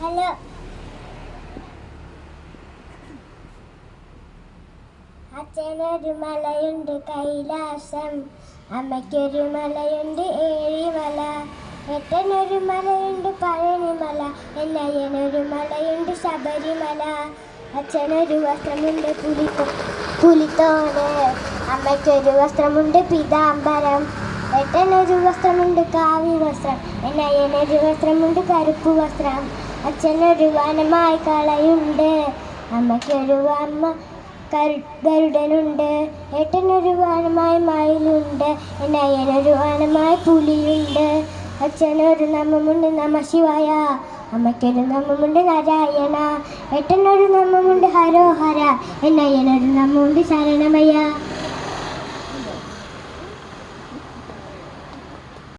Hello. അച്ഛനൊരു മലയുണ്ട് കൈലാസം. അമ്മയ്ക്കൊരു മലയുണ്ട് ഏഴിമല. എട്ടനൊരു മലയുണ്ട് പഴനിമല. എന്നയ്യനൊരു മലയുണ്ട് ശബരിമല. അച്ഛനൊരു വസ്ത്രമുണ്ട് പുലിത്തോ പുലിത്തോട്. അമ്മയ്ക്കൊരു വസ്ത്രമുണ്ട് പിതാംബരം. എട്ടനൊരു വസ്ത്രമുണ്ട് കാവി വസ്ത്രം എന്നയ്യനൊരു വസ്ത്രമുണ്ട് കറുപ്പ് വസ്ത്രം അച്ഛനൊരു വനമായി കളയുണ്ട്. അമ്മയ്ക്കൊരു അമ്മ ഗരുഡനുണ്ട്. ഏട്ടനൊരു വാനമായി മയിലുണ്ട്. എന്റെ അയ്യനൊരു വാനമായി പുലിയുണ്ട്. അച്ഛനൊരു നമ്മമുണ്ട് നമ ശിവായ. അമ്മയ്ക്കൊരു നമ്മമുണ്ട് നാരായണ. ഏട്ടനൊരു നമ്മമുണ്ട് ഹരോഹര. എന്റെ അയ്യനൊരു നാമമുണ്ട് ശരണമയ്യ.